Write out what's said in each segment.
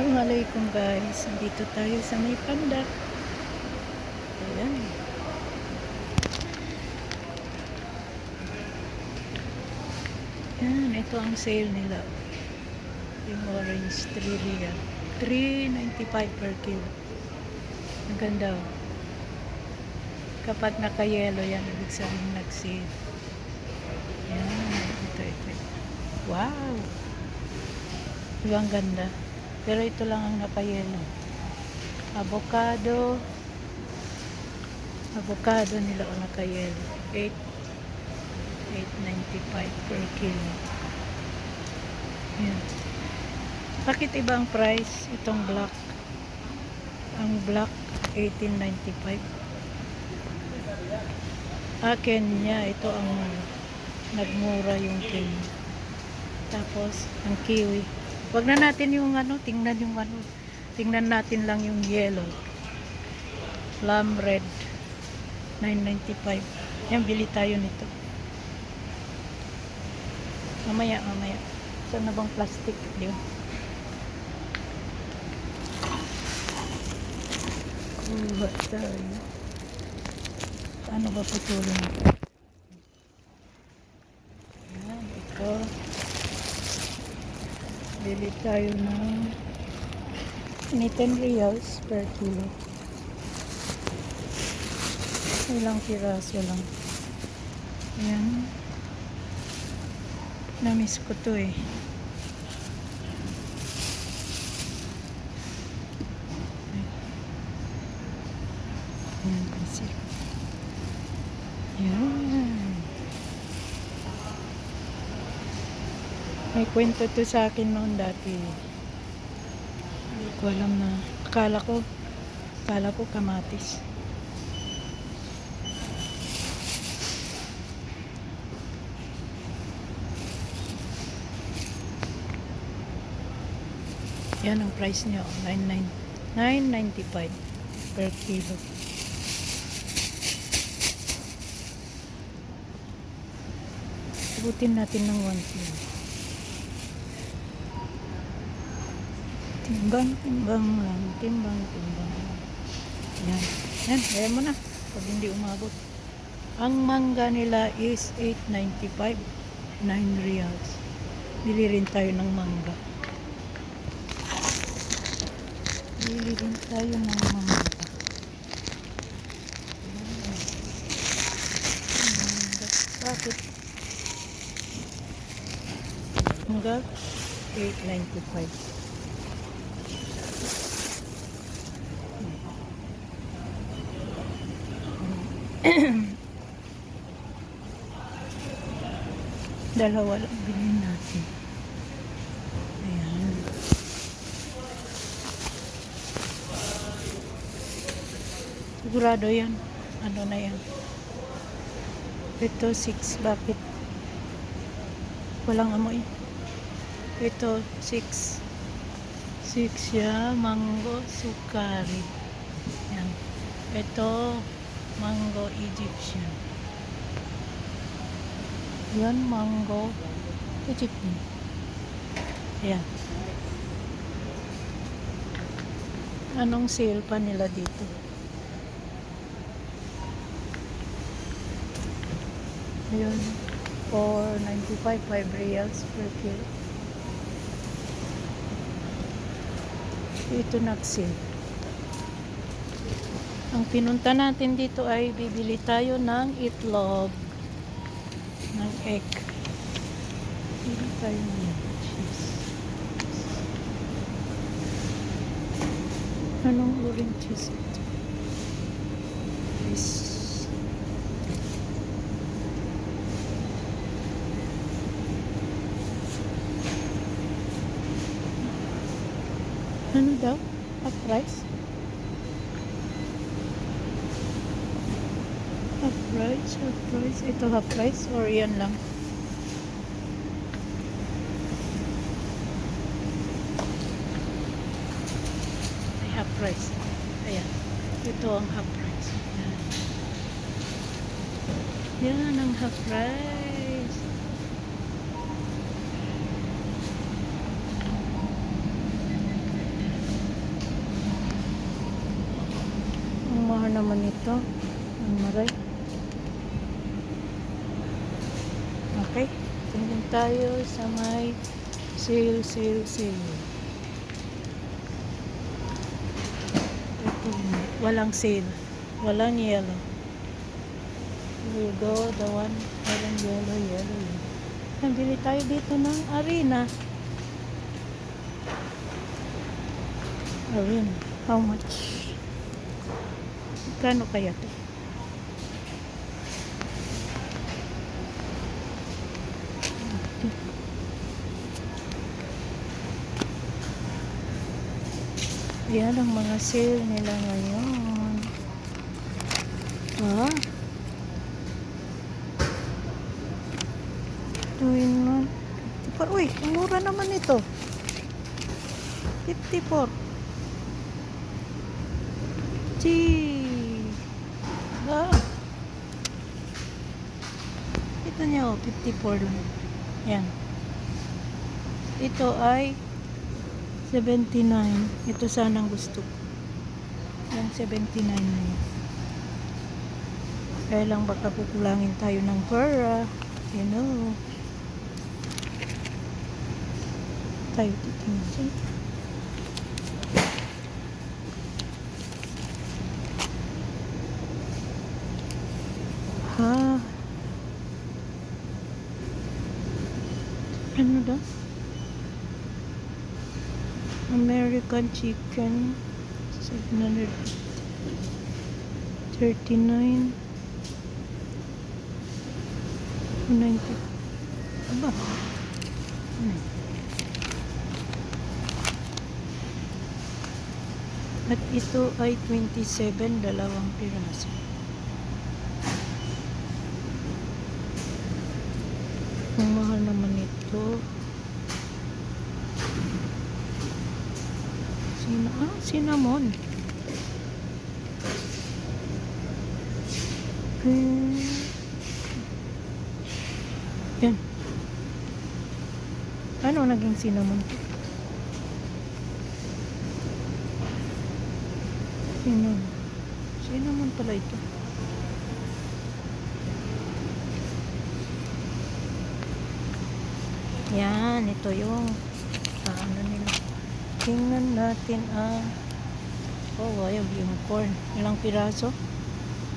Assalamualaikum guys. Dito tayo sa may panda. Ayan. Yan, ito ang sale nila. Yung orange 3 real. 3.95 per kilo. Ang ganda oh. Kapag naka-yellow yan, ibig sabihin nag-sale. Yan, ito, ito, ito. Wow! Diba ang ganda? Pero ito lang ang naka-yellow. Avocado. Avocado nila o naka-yellow. 8 8.95 per kilo. Yan. Bakit iba ang price? Itong black. Ang black, 18.95. Akin niya, ito ang nagmura yung Kenya. Tapos, ang kiwi. Wag na natin yung ano, tingnan yung ano. Tingnan natin lang yung yellow. Plum red. 9.95. Yan, bili tayo nito. Mamaya, mamaya. Saan na bang plastic? Di ba? Kuha tayo. Paano ba putulin ito? Yan, ito. Bili tayo ng ni 10 reals per kilo. Ilang piraso lang. Yan. Namiss ko to eh. Yan kasi. Yan. May kwento to sa akin noon dati. Hindi ko alam na. Akala ko, akala ko kamatis. Yan ang price niya. oh, 99 9.95 per kilo. Sabutin natin ng 1 kilo. Timbang, timbang lang. Timbang, timbang. Yan. Yan, kaya mo na. Pag hindi umabot. Ang mangga nila is 8.95. 9 reals. Bili rin tayo ng mangga. Bili rin tayo ng. Mangga. Bakit? Mangga 8.95. Dalawa lang bilhin natin. Ayan. Sigurado yan. Ano na yan? Ito 6. Bakit? Walang amoy. Ito 6. 6 siya. Mango sukari. Yan. Ito mango Egyptian. Yan, mango. Egyptian. Ayan. Anong sale pa nila dito? Ayun. 4.95, 5 reals per kilo. Ito nag-sale. Ang pinunta natin dito ay bibili tayo ng itlog ng egg. Bili tayo ng cheese. Anong uring cheese ito? This. Ano daw? Half price? Half price? Ito half price? Or yan lang? Ay, half price. Ayan. Ito ang half price. Yan. Yan ang half price. naman ito. Ang maray. Okay. Tingin tayo sa may sale, sale, sale. Ito, walang sale. Walang yellow. We'll go the one walang yellow, yellow. Nabili tayo dito ng arena. Arena. How much? Kano kaya to? Yan ang mga sale nila ngayon. Ah. Tuwin man. 54. Uy, mura naman ito. 54. Gee. Ah. Ito niyo, 54 lang. Yan. Ito ay 79. Ito sanang gusto ko. Yung 79 na yan. Kaya lang baka kukulangin tayo ng pera. You know. Tayo titingin. Ha? Ano daw? American chicken 739 90 Aba hmm. At ito ay 27 dalawang piraso Ang mahal naman ito ah, cinnamon. Hmm. Yan. Ano naging cinnamon? Cinnamon. Cinnamon pala ito. Yan, ito yung. Natin ang oh, ayaw yung corn. Ilang piraso?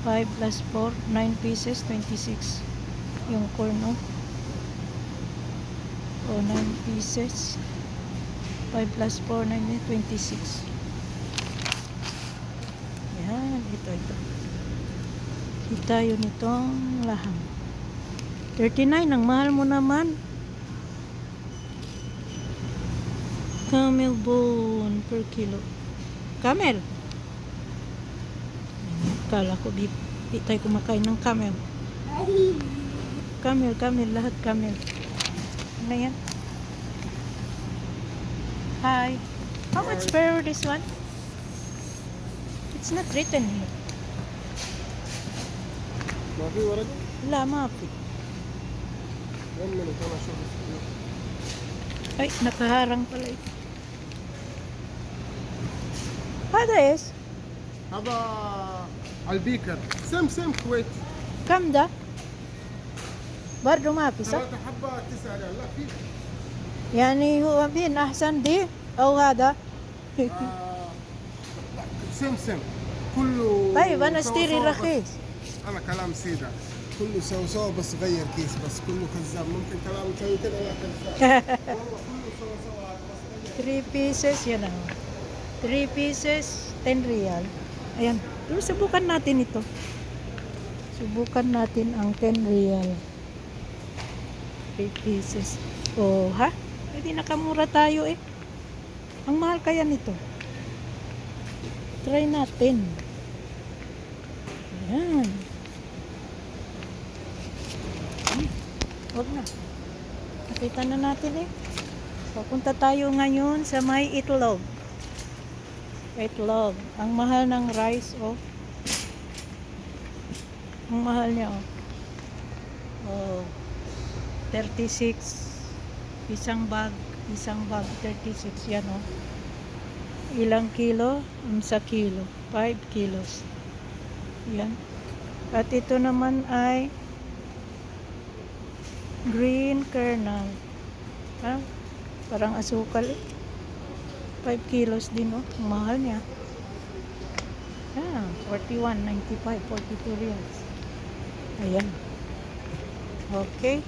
5 plus 4, 9 pieces, 26. Yung corn, oh. Oh, 9 pieces. 5 plus 4, 9, 26. Yan, ito, ito. Kita yun itong laham. 39, ang mahal mo naman. Camel bone per kilo. Camel. Kala ko di, di tayo kumakain ng camel. Camel, camel, lahat camel. Ano yan? Hi. How much per this one? It's not written here. ما في ورق؟ لا ما في. Ay, nakaharang pala ito. هذا إيش؟ هذا البيكر سم سم كويت كم ده؟ برضو ما في صح؟ حبة تسعة ريال لا في يعني هو مين أحسن دي أو هذا؟ آه سم سم كله طيب سوا اشتري رخيص أنا كلام سيدة كله سوا سوا بس غير كيس بس كله كذاب ممكن كلام تسوي كذا لا كذاب والله كله سوا سوا بس غير 3 pieces, yan ang 3 pieces, 10 real. Ayan. Pero subukan natin ito. Subukan natin ang 10 real. 3 pieces. Oh, ha? Pwede nakamura tayo eh. Ang mahal kaya nito. Try natin. Ayan. Huwag na. Nakita na natin eh. Papunta tayo ngayon sa may itlog. Itlog. Ang mahal ng rice, oh. Ang mahal niya, oh. Oh. 36. Isang bag. Isang bag. 36. Yan, oh. Ilang kilo? Sa kilo. 5 kilos. Yan. At ito naman ay green kernel. Ha? Parang asukal eh. 5 kilos din oh. Mahal niya. Ah, 41.95, 42 reals. Ayan. Okay.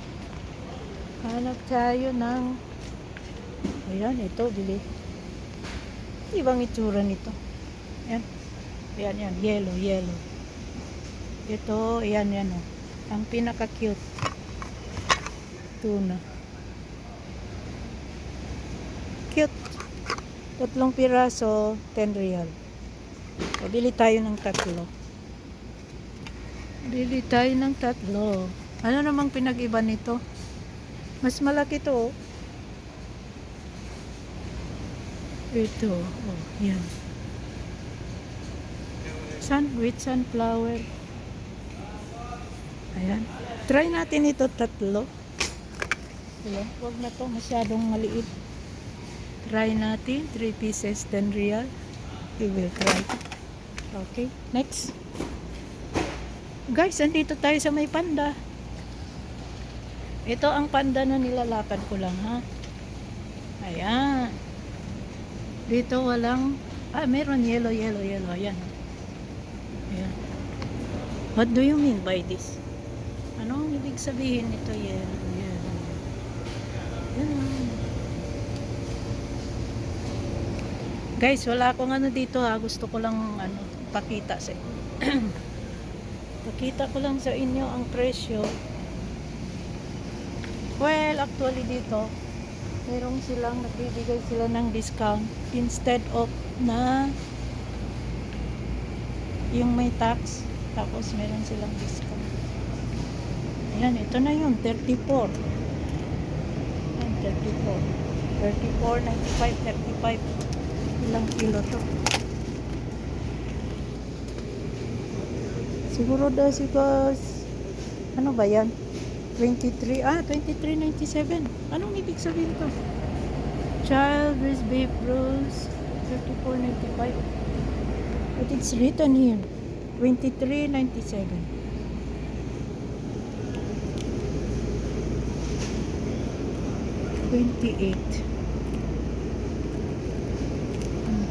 Hanap tayo ng Ayan, ito, bili. Ibang itsura nito. Ayan. Ayan, yan. Yellow, yellow. Ito, ayan, yan oh. Ang pinaka-cute. Tuna. Cute. Tatlong piraso, 10 real. O, bili tayo ng tatlo. Bili tayo ng tatlo. Ano namang pinag-iba nito? Mas malaki to. oh. Ito. Oh, yan. Sun, with sunflower. Ayan. Try natin ito tatlo. Ayan. Huwag na to. Masyadong maliit. Try natin. 3 pieces, 10 real. We will try. Okay. Next. Guys, andito tayo sa may panda. Ito ang panda na nilalakad ko lang, ha? Ayan. Dito walang, ah, meron yellow, yellow, yellow. Ayan. Ayan. What do you mean by this? Ano ang ibig sabihin nito, yellow? Guys, wala akong ano dito ha. Gusto ko lang ano, pakita sa Pakita ko lang sa inyo ang presyo. Well, actually dito, merong silang nagbibigay sila ng discount instead of na yung may tax tapos meron silang discount ayan ito na yun 34 ayan 34 34, 95, 35 ilang kilo to siguro daw si guys ano ba yan 23, ah, 23.97. Anong ibig sabihin to? Child with beef rolls, 34.95. But it's written here, 23.97. Twenty-eight. Hmm.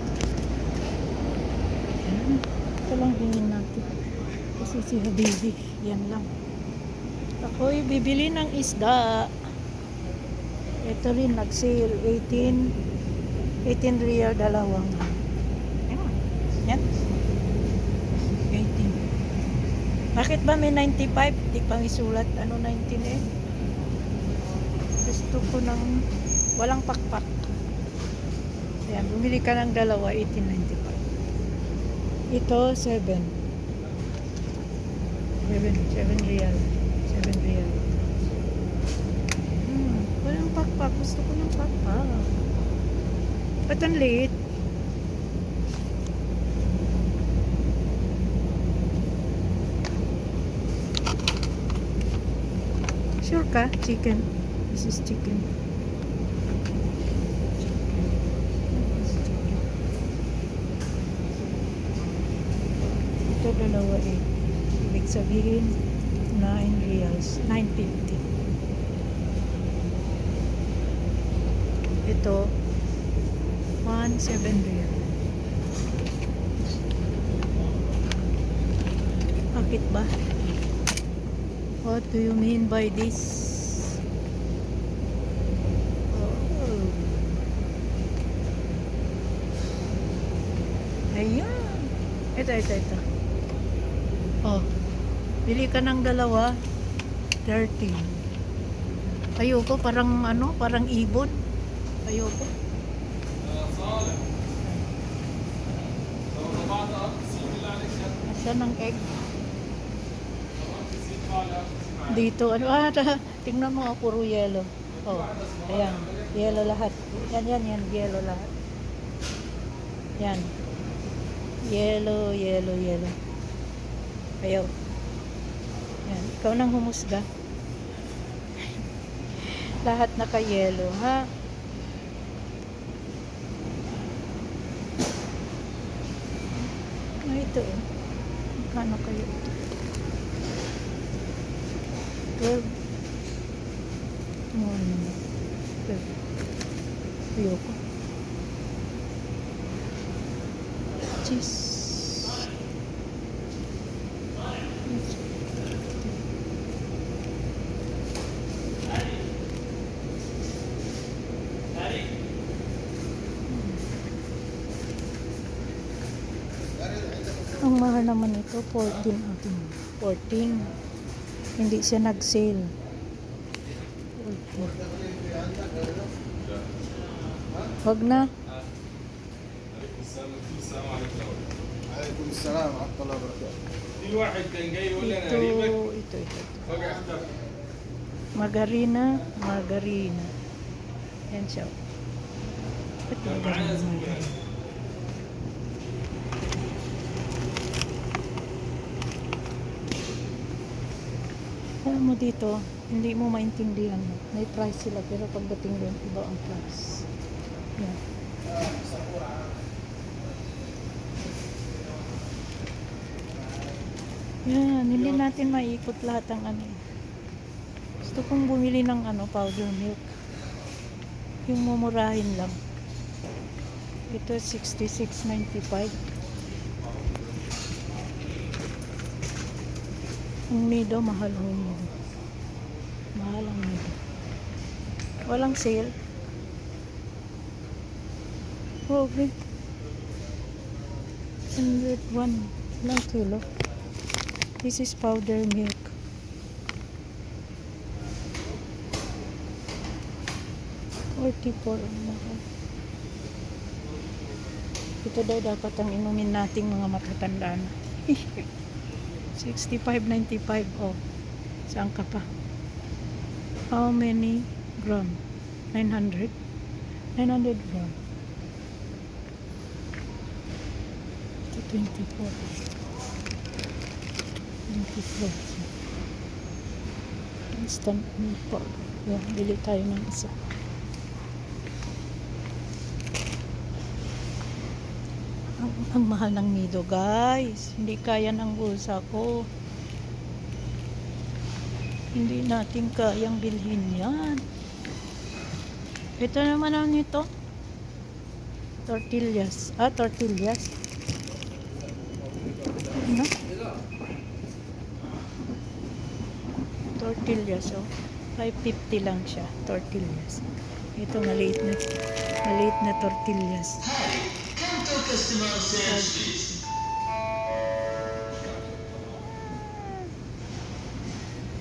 Ito lang bilhin natin. Kasi si Habibi, yan lang. Ako'y bibili ng isda. Ito rin nag-sale 18 18 real dalawang. Yan. Yan. 18. Bakit ba may 95? Di pang isulat. Ano 19 eh? Gusto ko ng walang pakpak. Ayan, bumili ka ng dalawa, 18.95. Ito, 7. 7, 7 real. 7 real. Hmm, walang pakpak. Gusto ko ng pakpak. Ba't ang liit? Sure ka? Chicken. This is chicken. Ito dalawa eh. Ibig sabihin, 9 reals. 9.50. Ito, 1.7 real. Bakit ba? What do you mean by this? Oh. Ayan. Ito, ito, ito. Oh. Bili ka ng dalawa. 30. Ayoko, parang ano, parang ibon. Ayoko. Asan ang egg? Dito, ano, ah, tingnan mo, ah, puro yellow. Oh, ayan, yellow lahat. Yan, yan, yan, yellow lahat. Yan. Yellow, yellow, yellow. Ayaw. Yan, ikaw nang humusga. lahat naka-yellow, ha? Ah, ito, oh. Ano kayo? 12. Ano ano? 12. Ayoko. Cheese. Ang mahal naman ito, 14 atin. 14. Hindi siya nag-sale. 14. Wag na. السلام عليكم عليكم السلام ورحمة الله وبركاته في واحد كان جاي يقول لي انا Ito, قريبك ito, ito. فجأة اختفى Margarina, margarina. Yan siya. Ba't كان Alam mo dito, hindi mo maintindihan. May price sila, pero pagdating doon, iba ang price. Yan. Yan, hindi natin maiikot lahat ng ano. Gusto kong bumili ng ano, powder milk. Yung mumurahin lang. Ito 66.95. Ang nido, mahal ang nido. Mahal ang nido. Walang sale. Okay. 101 lang kilo. This is powder milk. Forty-four ang mahal. Ito daw dapat ang inumin nating mga matatanda na. 65.95 oh. Saan ka pa? How many gram? 900? 900 gram. Ito 24. 24. Instant milk powder. Yan, bili tayo ng isa. Ang, mahal ng nido, guys. Hindi kaya ng bulsa ko. Hindi natin kayang bilhin yan. Ito naman ang nito. Tortillas. Ah, tortillas. Ano? Tortillas, oh. 550 lang siya, tortillas. Ito, maliit na, maliit na tortillas.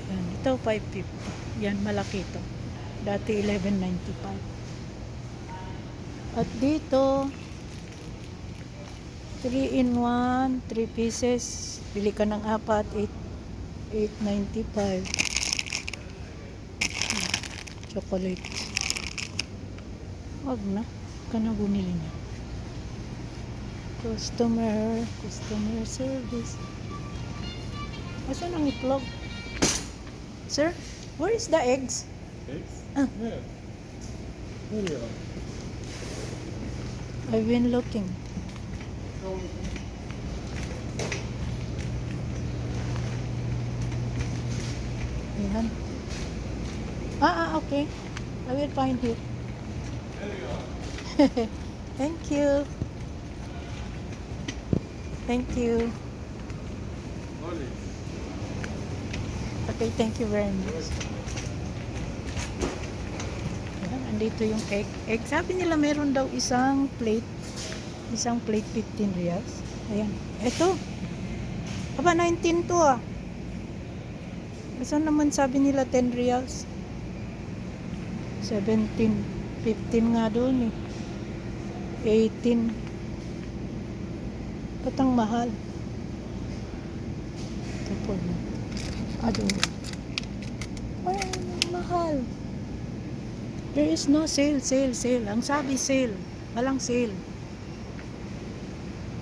Yan, ito 550. Yan, malaki ito. Dati 11.95. At dito, 3 in 1, 3 pieces. Bili ka ng apat, 8, 8.95. Chocolate. Wag na. Huwag ka na bumili na. Customer, customer service. Asan ang itlog? Sir, where is the eggs? Eggs? Ah. Yeah. There you are. I've been looking. Ayan. Ah, ah, okay. I will find it. There you are. Thank you. Thank you. Okay, thank you very much. Ayan, andito yung egg. Egg. Sabi nila meron daw isang plate. Isang plate 15 reals. Ayan. Ito. Aba, 19 to ah. Saan naman sabi nila 10 reals? 17. 15 nga doon eh. 18. Ba't ang mahal? Ito po na. Ado. Ay, ang mahal. There is no sale, sale, sale. Ang sabi sale. Walang sale.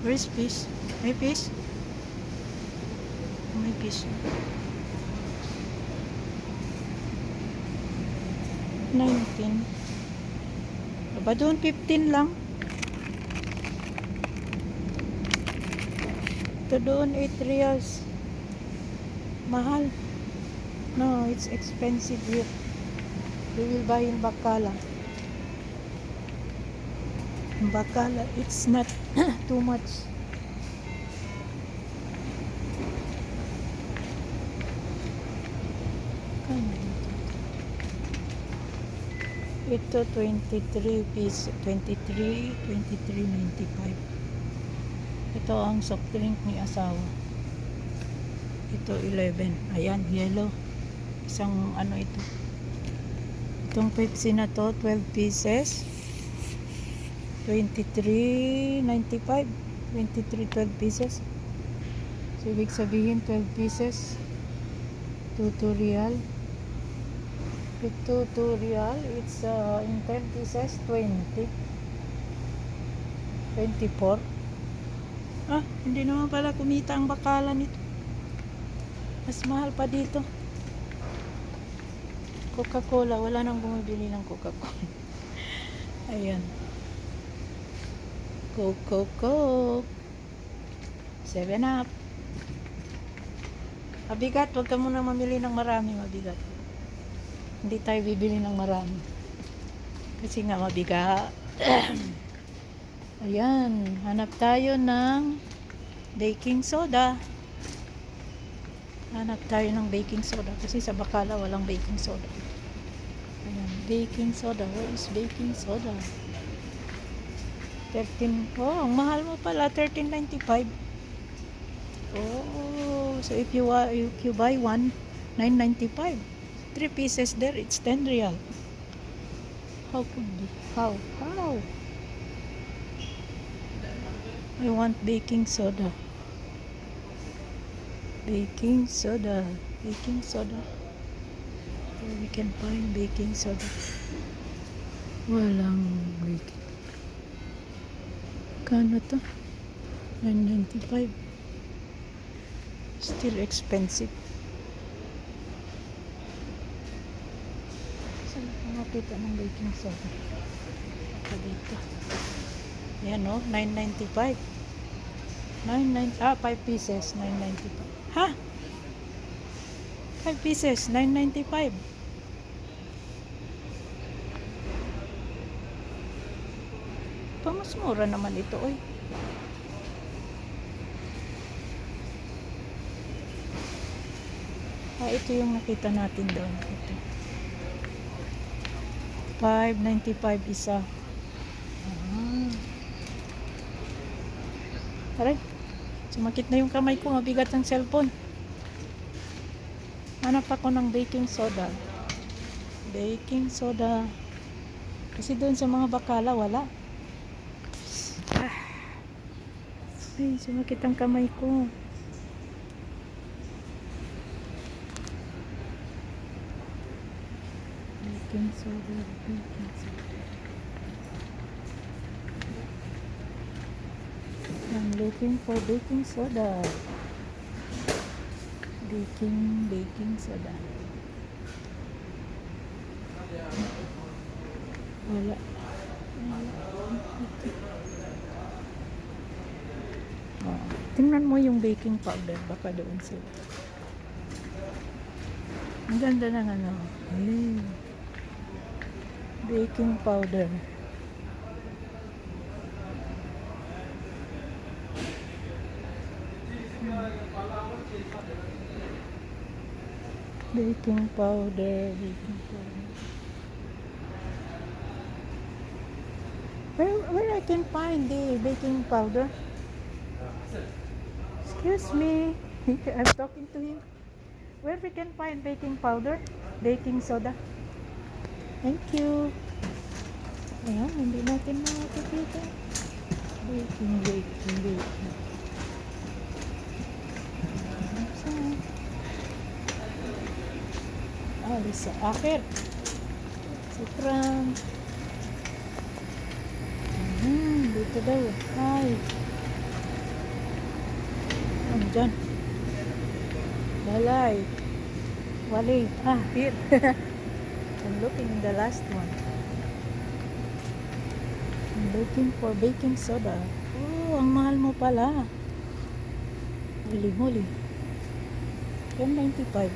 Where is fish? May fish? May fish. 19. Aba doon 15 lang. Ito doon, 8 reals. Mahal. No, it's expensive here. We will buy in Bacala. In Bacala, it's not too much. Ito? Ito 23 piece, 23, 23.95. Ito ang soft drink ni asawa. Ito 11. Ayan, yellow. Isang ano ito. Itong Pepsi na to, 12 pieces. 23.95. 23, 12 pieces. So, ibig sabihin 12 pieces. 2 real. Ito 2 real. It's uh, in 10 pieces, 20. 24. Ah, hindi naman pala kumita ang bakalan nito. Mas mahal pa dito. Coca-Cola. Wala nang bumibili ng Coca-Cola. Ayan. Coke, Coke, Coke. 7 up. Mabigat. Huwag ka muna mamili ng marami. Mabigat. Hindi tayo bibili ng marami. Kasi nga mabigat. Ayan. Hanap tayo ng baking soda. Hanap tayo ng baking soda. Kasi sa Bacala walang baking soda. Ayan. Baking soda. Where is baking soda? 13. Oh, ang mahal mo pala. 13.95. Oh, so if you, wa- if you buy one, 9.95. Three pieces there, it's 10 real. How could be? How? How? I want baking soda. Baking soda. Baking soda. Where we can find baking soda. Walang baking. Kano to? 9.95. Still expensive. Saan ako makita ng baking soda? Ito dito. Yan o, 9.95. 9.90, ah, 5 pieces, 9.95. Ha? 5 pieces, 9.95. Pa, mas mura naman ito, oy. Ah, ito yung nakita natin doon. Ito. 5.95 isa. Ah. Aray. Sumakit na yung kamay ko. Mabigat ang cellphone. Hanap ako ng baking soda. Baking soda. Kasi doon sa mga bakala, wala. Ah. Ay, sumakit ang kamay ko. Baking soda, baking soda. I'm looking for baking soda. Baking, baking soda. Wala. Oh, tingnan mo yung baking powder. Baka doon sila. Ang ganda ng ano. Ay. Baking powder. Baking powder, baking powder. Where, where I can find the baking powder? Excuse me. I'm talking to him. Where we can find baking powder? Baking soda? Thank you. Ayan, hindi natin makikita. Baking, baking, baking. Saan? Alis sa akin. Si Frank. Hmm, dito daw. Ay. Ano dyan? Balay. Wali. Ah, here. I'm looking in the last one. I'm looking for baking soda. Oh, ang mahal mo pala. Bili muli. 10.95.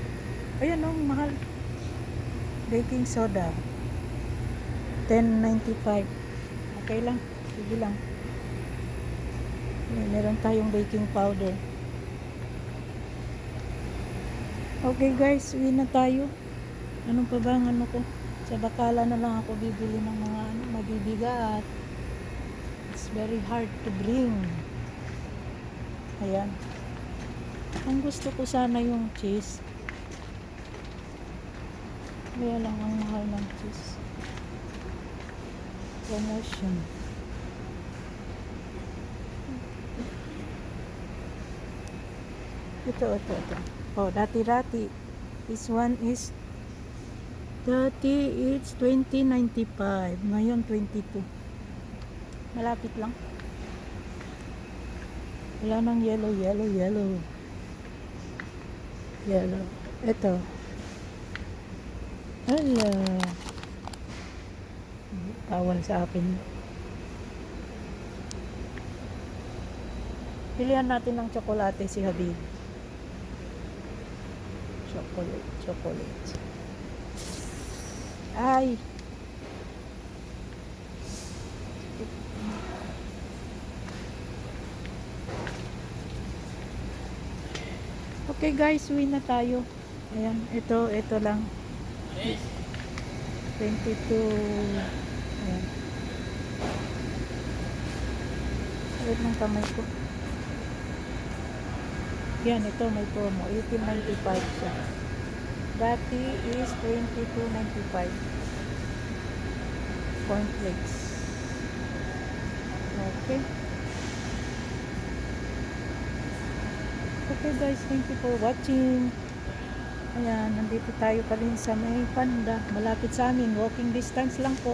Ayan ang mahal. Baking soda. 10.95. Okay lang. Sige lang. Meron tayong baking powder. Okay guys, uwi na tayo. Ano pa ba ang ano ko? Sa bakala na lang ako bibili ng mga ano, mabibigat. It's very hard to bring. Ayan. Ang gusto ko sana yung cheese. Kaya lang ang mahal ng cheese. Promotion. Ito, ito, ito. Oh, dati-dati. This one is dati it's 20.95. Ngayon 22. Malapit lang. Wala nang yellow, yellow, yellow. Yellow. Ito. Hala. Tawal sa akin. Pilihan natin ng tsokolate si Habib. Chocolate, chocolate. Ay! Okay guys, uwi na tayo. Ayan, ito, ito lang. 22. Ayan. Sakit ng kamay ko. Yan, ito may promo. 18.95 siya. Dati is 22.95. Cornflakes. Okay. Okay guys, thank you for watching. Ayan, nandito tayo pa rin sa may panda. Malapit sa amin, walking distance lang po.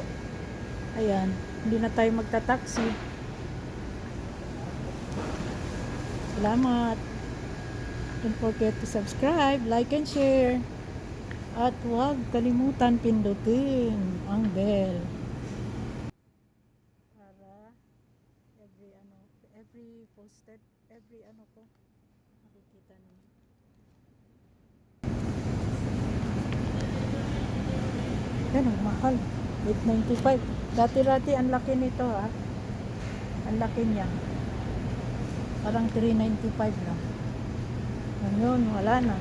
Ayan, hindi na tayo magta-taxi. Salamat. Don't forget to subscribe, like, and share. At huwag kalimutan pindutin ang bell. Para every ano, every posted, every ano ko, makikita ninyo. Yan ang mahal. 895. Dati-dati ang laki nito ha. Ang laki niya. Parang 395 lang. Ngayon, wala na.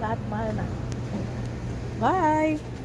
Lahat mahal na. Bye!